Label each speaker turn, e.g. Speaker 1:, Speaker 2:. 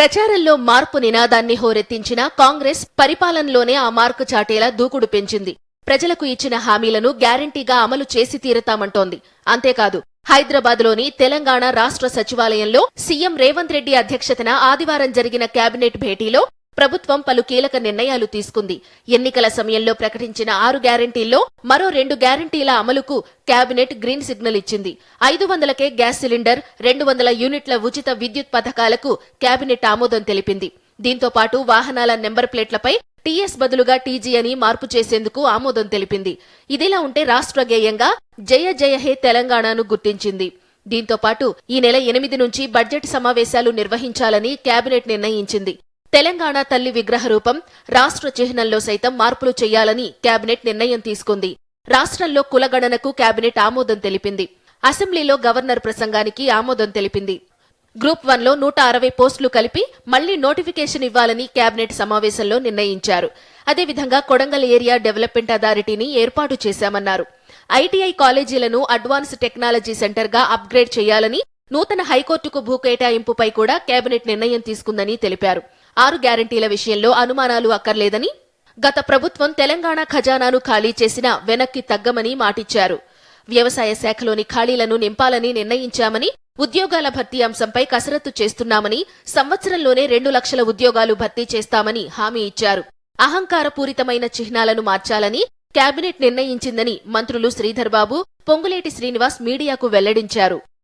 Speaker 1: ప్రచారంలో మార్పు నినాదాన్ని హోరెత్తించిన కాంగ్రెస్ పరిపాలనలోనే ఆ మార్కు చాటేలా దూకుడు పెంచింది. ప్రజలకు ఇచ్చిన హామీలను గ్యారంటీగా అమలు చేసి తీరతామంటోంది. అంతేకాదు హైదరాబాద్లోని తెలంగాణ రాష్ట్ర సచివాలయంలో సీఎం రేవంత్ రెడ్డి అధ్యక్షతన ఆదివారం జరిగిన కేబినెట్ భేటీలో ప్రభుత్వం పలు కీలక నిర్ణయాలు తీసుకుంది. ఎన్నికల సమయంలో ప్రకటించిన ఆరు గ్యారంటీల్లో మరో రెండు గ్యారంటీల అమలుకు కేబినెట్ గ్రీన్ సిగ్నల్ ఇచ్చింది. ఐదు వందలకే గ్యాస్ సిలిండర్ రెండు వందల యూనిట్ల ఉచిత విద్యుత్ పథకాలకు కేబినెట్ ఆమోదం తెలిపింది. దీంతో పాటు వాహనాల నెంబర్ ప్లేట్లపై టీఎస్ బదులుగా టీజీ అని మార్పు చేసేందుకు ఆమోదం తెలిపింది. ఇదిలా ఉంటే రాష్ట్ర గేయంగా జయ జయ హే తెలంగాణను గుర్తించింది. దీంతో పాటు ఈ నెల ఎనిమిది నుంచి బడ్జెట్ సమావేశాలు నిర్వహించాలని కేబినెట్ నిర్ణయించింది. తెలంగాణ తల్లి విగ్రహ రూపం రాష్ట్ర చిహ్నంలో సైతం మార్పులు చేయాలని కేబినెట్ నిర్ణయం తీసుకుంది. రాష్ట్రంలో కులగణనకు కేబినెట్ ఆమోదం తెలిపింది. అసెంబ్లీలో గవర్నర్ ప్రసంగానికి ఆమోదం తెలిపింది. గ్రూప్ వన్లో నూట అరవై పోస్టులు కలిపి మళ్ళీ నోటిఫికేషన్ ఇవ్వాలని కేబినెట్ సమావేశంలో నిర్ణయించారు. అదేవిధంగా కొడంగల్ ఏరియా డెవలప్మెంట్ అథారిటీని ఏర్పాటు చేశామన్నారు. ఐటీఐ కాలేజీలను అడ్వాన్స్ టెక్నాలజీ సెంటర్గా అప్గ్రేడ్ చేయాలని నూతన హైకోర్టుకు భూ కేటాయింపుపై కూడా కేబినెట్ నిర్ణయం తీసుకుందని తెలిపారు. ఆరు గ్యారంటీల విషయంలో అనుమానాలు అక్కర్లేదని గత ప్రభుత్వం తెలంగాణ ఖజానాను ఖాళీ చేసినా వెనక్కి తగ్గమని మాటిచ్చారు. వ్యవసాయ శాఖలోని ఖాళీలను నింపాలని నిర్ణయించామని ఉద్యోగాల భర్తీ అంశంపై కసరత్తు చేస్తున్నామని సంవత్సరంలోనే రెండు లక్షల ఉద్యోగాలు భర్తీ చేస్తామని హామీ ఇచ్చారు. అహంకారపూరితమైన చిహ్నాలను మార్చాలని కేబినెట్ నిర్ణయించిందని మంత్రులు శ్రీధర్బాబు పొంగులేటి శ్రీనివాస్ మీడియాకు వెల్లడించారు.